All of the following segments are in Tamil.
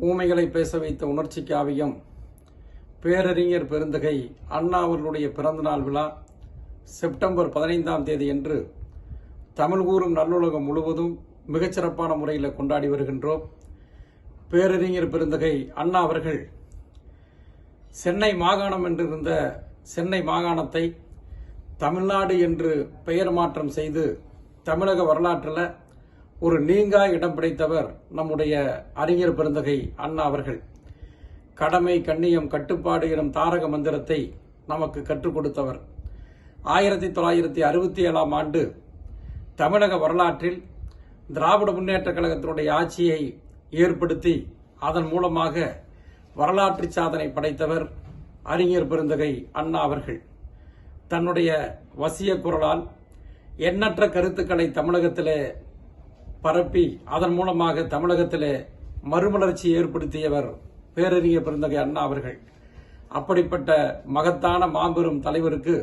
ஊமைகளை பேச வைத்த உணர்ச்சி காவியம் பேரறிஞர் பெருந்தகை அண்ணா அவர்களுடைய பிறந்தநாள் விழா செப்டம்பர் பதினைந்தாம் தேதி என்று தமிழ் கூறும் நல்லுலகம் முழுவதும் மிகச்சிறப்பான முறையில் கொண்டாடி வருகின்றோம். பேரறிஞர் பெருந்தகை அண்ணா அவர்கள் சென்னை மாகாணம் என்றிருந்த சென்னை மாகாணத்தை தமிழ்நாடு என்று பெயர் மாற்றம் செய்து தமிழக வரலாற்றில் ஒரு நீங்கா இடம் பிடித்தவர் நம்முடைய அறிஞர் பெருந்தகை அண்ணா அவர்கள். கடமை கண்ணியம் கட்டுப்பாடு எனும் தாரக மந்திரத்தை நமக்கு கற்றுக் கொடுத்தவர். ஆயிரத்தி தொள்ளாயிரத்தி அறுபத்தி ஏழாம் ஆண்டு தமிழக வரலாற்றில் திராவிட முன்னேற்றக் கழகத்தினுடைய ஆட்சியை ஏற்படுத்தி அதன் மூலமாக வரலாற்று சாதனை படைத்தவர் அறிஞர் பெருந்தகை அண்ணா அவர்கள். தன்னுடைய வசிய குரலால் எண்ணற்ற கருத்துக்களை தமிழகத்திலே பரப்பி அதன் மூலமாக தமிழகத்திலே மறுமலர்ச்சி ஏற்படுத்தியவர் பேரறிஞர் பெருந்தகை அண்ணா அவர்கள். அப்படிப்பட்ட மகத்தான மாபெரும் தலைவருக்கு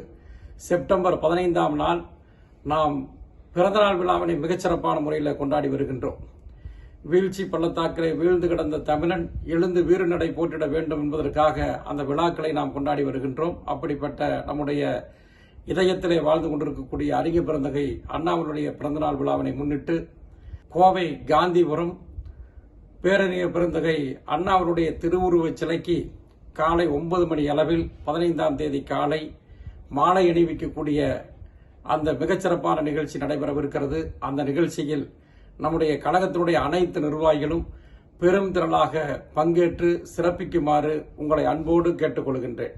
செப்டம்பர் பதினைந்தாம் நாள் நாம் பிறந்தநாள் விழாவினை மிகச்சிறப்பான முறையில் கொண்டாடி வருகின்றோம். வீழ்ச்சி பள்ளத்தாக்கிலே வீழ்ந்து கிடந்த தமிழன் எழுந்து வீறுநடை போட்டிட வேண்டும் என்பதற்காக அந்த விழாக்களை நாம் கொண்டாடி வருகின்றோம். அப்படிப்பட்ட நம்முடைய இதயத்திலே வாழ்ந்து கொண்டிருக்கக்கூடிய அறிஞர் பிறந்தகை அண்ணாமலுடைய பிறந்தநாள் விழாவினை முன்னிட்டு கோவை காந்திபுரம் பேரறிஞர் பெருந்தகை அண்ணாவருடைய திருவுருவச் சிலைக்கு காலை ஒன்பது மணி அளவில் பதினைந்தாம் தேதி காலை மாலை அணிவிக்கக்கூடிய அந்த மிகச்சிறப்பான நிகழ்ச்சி நடைபெறவிருக்கிறது. அந்த நிகழ்ச்சியில் நம்முடைய கழகத்தினுடைய அனைத்து நிர்வாகிகளும் பெரும் திரளாக பங்கேற்று சிறப்பிக்குமாறு உங்களை அன்போடு கேட்டுக்கொள்கின்றேன்.